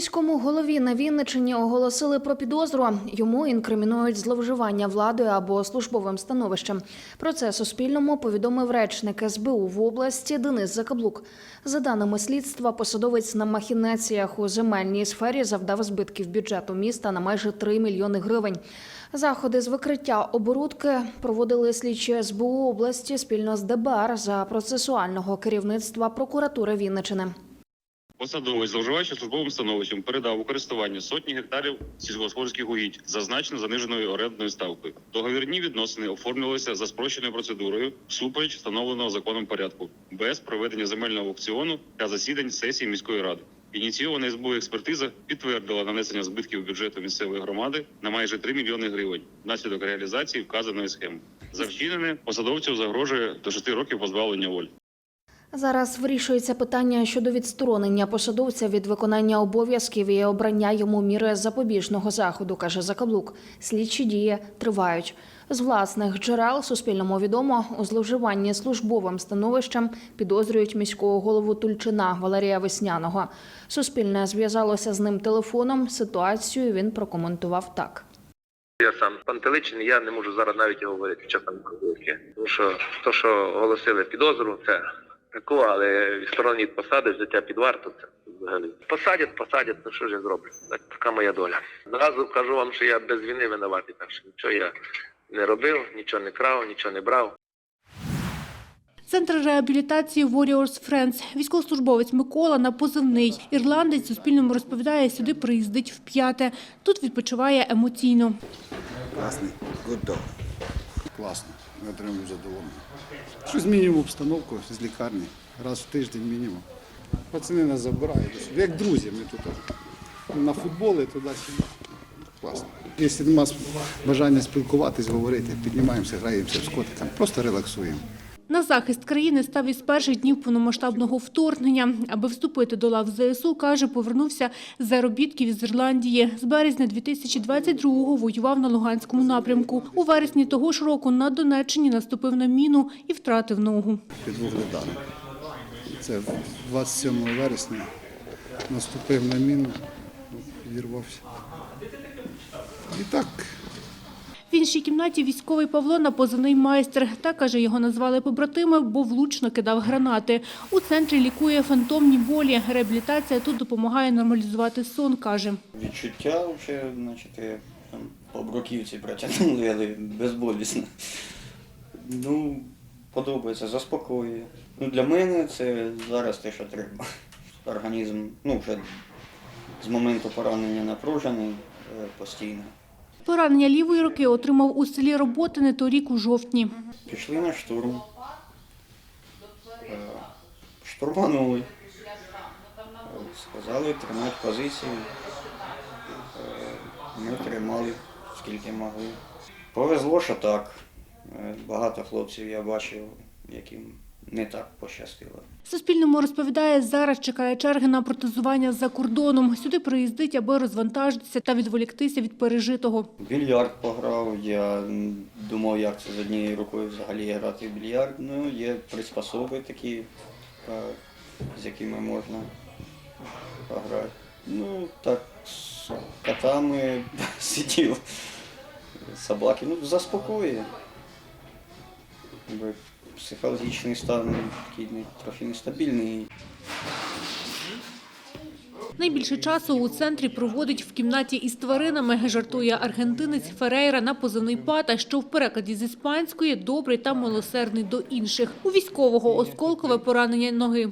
Міському голові на Вінничині оголосили про підозру. Йому інкримінують зловживання владою або службовим становищем. Про це Суспільному повідомив речник СБУ в області Денис Закаблук. За даними слідства, посадовець на махінаціях у земельній сфері завдав збитків бюджету міста на майже 3 мільйони гривень. Заходи з викриття оборудки проводили слідчі СБУ області спільно з ДБР за процесуального керівництва прокуратури Вінничини. Посадовець, зловживаючи службовим становищем, передав у користування сотні гектарів сільськогосподарських угідь, зазначено заниженою орендною ставкою. Договірні відносини оформлювалися за спрощеною процедурою всупереч встановленого законом порядку, без проведення земельного аукціону та засідань сесії міської ради. Ініційована СБУ експертиза підтвердила нанесення збитків бюджету місцевої громади на майже 3 мільйони гривень внаслідок реалізації вказаної схеми. За вчинене посадовцю загрожує до 6 років позбавлення волі. Зараз вирішується питання щодо відсторонення посадовця від виконання обов'язків і обрання йому міри запобіжного заходу, каже Закаблук. Слідчі дії тривають. З власних джерел Суспільному відомо у зловживанні службовим становищем підозрюють міського голову Тульчина Валерія Весняного. Суспільне зв'язалося з ним телефоном. Ситуацію він прокоментував так. Я сам пантеличений, я не можу зараз навіть говорити часом. Тому що то, що оголосили підозру, це таку, але відсторонені від посади, взяття під варту, це взагалі. Посадять, посадять, ну що ж я зроблю? Так, така моя доля. Зразу кажу вам, що я без війни винуватий, так що нічого я не робив, нічого не крав, нічого не брав. Центр реабілітації Warriors Friends. Військовослужбовець Микола на позивний. Ірландець Суспільному розповідає, сюди приїздить вп'яте. Тут відпочиває емоційно. Класний, good dog. Класно, я отримую задоволення. Що змінюємо обстановку з лікарні. Раз в тиждень мінімум. Пацани нас забирають. Як друзі, ми тут на футболи туди-сюди. Класно. Якщо нема бажання спілкуватись, говорити, піднімаємося, граємося в скоти, там просто релаксуємо. На захист країни став із перших днів повномасштабного вторгнення. Аби вступити до лав ЗСУ, каже, повернувся з заробітків із Ірландії. З березня 2022-го воював на Луганському напрямку. У вересні того ж року на Донеччині наступив на міну і втратив ногу. Під вугледаром. Це 27 вересня наступив на міну, відірвався. І так, В іншій кімнаті військовий Павло на позивний майстер. Та, каже, його назвали побратими, бо влучно кидав гранати. У центрі лікує фантомні болі. Реабілітація тут допомагає нормалізувати сон, каже. Відчуття вже, значить, е, там, по бруківці протягнули, безболісно. Ну, подобається, заспокоює. Ну, для мене це зараз те, що треба. Організм, ну, вже з моменту поранення напружений е, постійно. Поранення лівої руки отримав у селі Роботине торік у жовтні. Пішли на штурм. Е, Штурманули. Е, Сказали тримати позиції. Е, Ми тримали скільки могли. Повезло, що так. Багато хлопців я бачив, яким не так пощастило. Суспільному розповідає, зараз чекає черги на протезування за кордоном. Сюди приїздить, аби розвантажитися та відволіктися від пережитого. Більярд пограв, я думав, як це з однією рукою взагалі грати в більярд. Ну, є приспособи такі, з якими можна пограти. Ну, так, з котами сидів, собаки, ну, заспокоює. Психологічний стан такий не- трохи нестабільний. Найбільше часу у центрі проводить в кімнаті із тваринами, жартує аргентинець Ферейра на позивний пата, що в перекладі з іспанської добрий та милосердний до інших. У військового осколкове поранення ноги.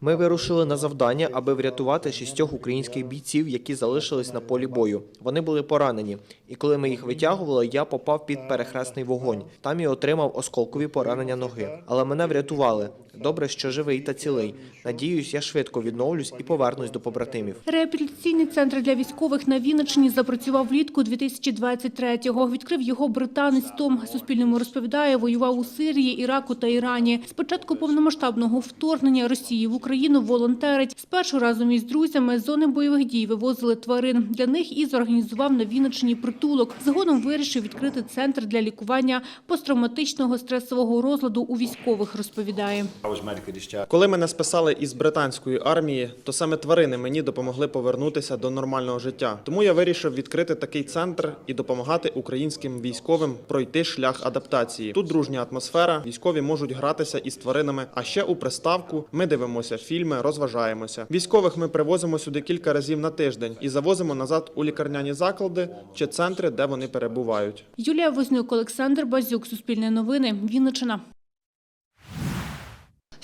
Ми вирушили на завдання, аби врятувати шістьох українських бійців, які залишились на полі бою. Вони були поранені, і коли ми їх витягували, я попав під перехресний вогонь. Там і отримав осколкові поранення ноги. Але мене врятували. Добре, що живий та цілий. Надіюсь, я швидко відновлюсь і повернусь до побратимів. Реабілітаційний центр для військових на Вінниччині запрацював влітку 2023-го. Відкрив його британець Том. Суспільному розповідає, воював у Сирії, Іраку та Ірані. З початку повномасштабного вторгнення Росії в Україну Україну волонтерить. Спершу разом із друзями з зони бойових дій вивозили тварин. Для них і зорганізував на Вінниччині притулок. Згодом вирішив відкрити центр для лікування посттравматичного стресового розладу у військових, розповідає. Коли мене списали із британської армії, то саме тварини мені допомогли повернутися до нормального життя. Тому я вирішив відкрити такий центр і допомагати українським військовим пройти шлях адаптації. Тут дружня атмосфера, військові можуть гратися із тваринами. А ще у приставку ми дивимося фільми, розважаємося. Військових ми привозимо сюди кілька разів на тиждень і завозимо назад у лікарняні заклади чи центри, де вони перебувають. Юлія Вознюк, Олександр Базюк, Суспільне новини, Вінниччина.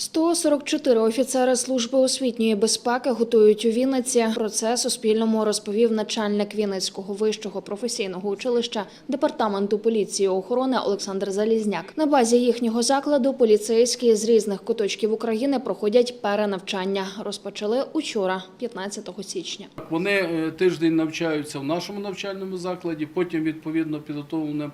144 офіцери служби освітньої безпеки готують у Вінниці. Про це Суспільному розповів начальник Вінницького вищого професійного училища департаменту поліції охорони Олександр Залізняк. На базі їхнього закладу поліцейські з різних куточків України проходять перенавчання. Розпочали учора, 15 січня. Вони е, тиждень навчаються в нашому навчальному закладі, потім відповідно підготовлені е,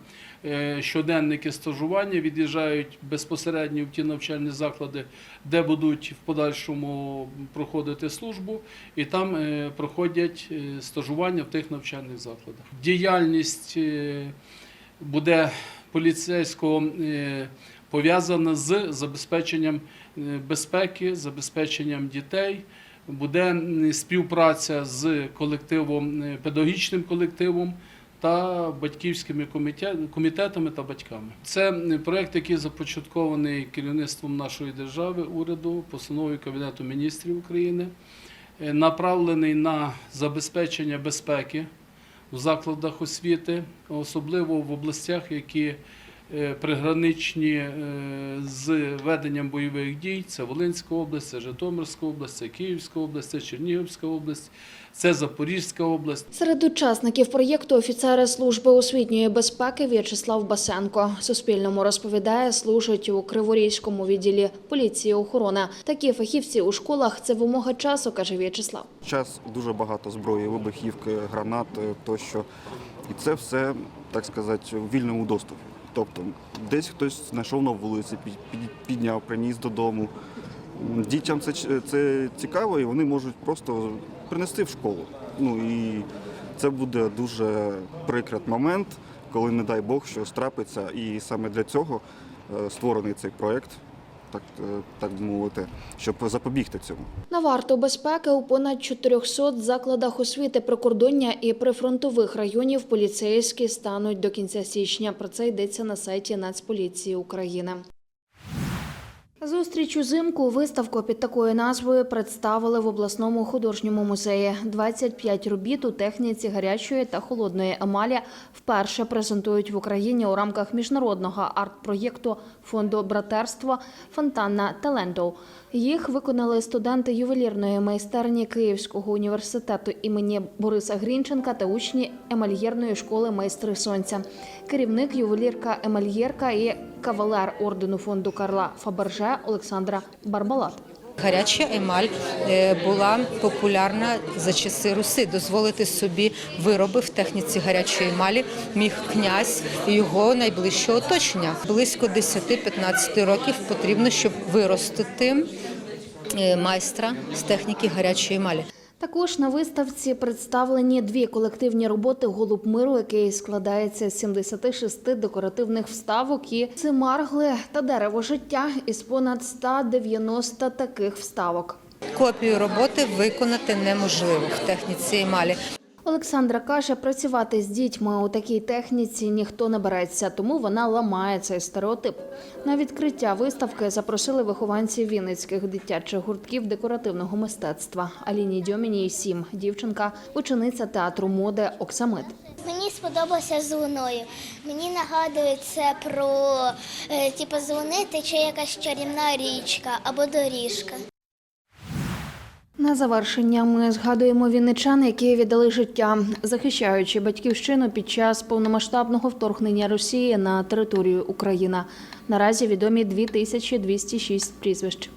щоденники стажування, від'їжджають безпосередньо в ті навчальні заклади, де будуть в подальшому проходити службу, і там е, проходять е, стажування в тих навчальних закладах. Діяльність е, буде поліцейського е, пов'язана з забезпеченням е, безпеки, забезпеченням дітей. Буде співпраця з колективом, е, педагогічним колективом та батьківськими комітет- комітетами та батьками. Це проект, який започаткований керівництвом нашої держави, уряду, постановою Кабінету міністрів України, е, направлений на забезпечення безпеки в закладах освіти, особливо в областях, які приграничні е, з веденням бойових дій. Це Волинська область, це Житомирська область, це Київська область, це Чернігівська область, це Запорізька область. Серед учасників проєкту офіцери служби освітньої безпеки В'ячеслав Басенко. Суспільному розповідає, служить у Криворізькому відділі поліції охорони. Такі фахівці у школах це вимога часу, каже В'ячеслав. час дуже багато зброї, вибухівки, гранат е, тощо. І це все, так сказати, у вільному доступі. Тобто десь хтось знайшов на вулиці, під- під- підняв, приніс додому. Дітям це, це цікаво, і вони можуть просто принести в школу. Ну і це буде дуже прикрий момент, коли, не дай Бог, щось трапиться. І саме для цього е, створений цей проєкт, так, е, так мовити, щоб запобігти цьому. На варту безпеки у понад 400 закладах освіти прикордоння і прифронтових районів поліцейські стануть до кінця січня. Про це йдеться на сайті Нацполіції України. Зустріч узимку виставку під такою назвою представили в обласному художньому музеї. 25 робіт у техніці гарячої та холодної емалі вперше презентують в Україні у рамках міжнародного арт-проєкту фонду братерства Фонтанна Таленту. Їх виконали студенти ювелірної майстерні Київського університету імені Бориса Грінченка та учні емальєрної школи майстри сонця. Керівник ювелірка емальєрка і кавалер ордену фонду Карла Фаберже Олександра Барбалат. Гаряча емаль е, була популярна за часи Руси. Дозволити собі вироби в техніці гарячої емалі міг князь і його найближче оточення. Близько 10-15 років потрібно, щоб виростити е, майстра з техніки гарячої емалі. Також на виставці представлені дві колективні роботи Голуб миру, який складається з 76 декоративних вставок і цимаргли та дерево життя із понад 190 таких вставок. Копію роботи виконати неможливо в техніці емалі. Олександра каже, працювати з дітьми у такій техніці ніхто не береться, тому вона ламає цей стереотип. На відкриття виставки запросили вихованців Вінницьких дитячих гуртків декоративного мистецтва. Аліні Дьоміній сім дівчинка, учениця театру моди Оксамит. Мені сподобалося з. Мені нагадує це про е, типу, з луни тече якась чарівна річка або доріжка. На завершення ми згадуємо вінничан, які віддали життя, захищаючи батьківщину під час повномасштабного вторгнення Росії на територію України. Наразі відомі 2206 прізвищ.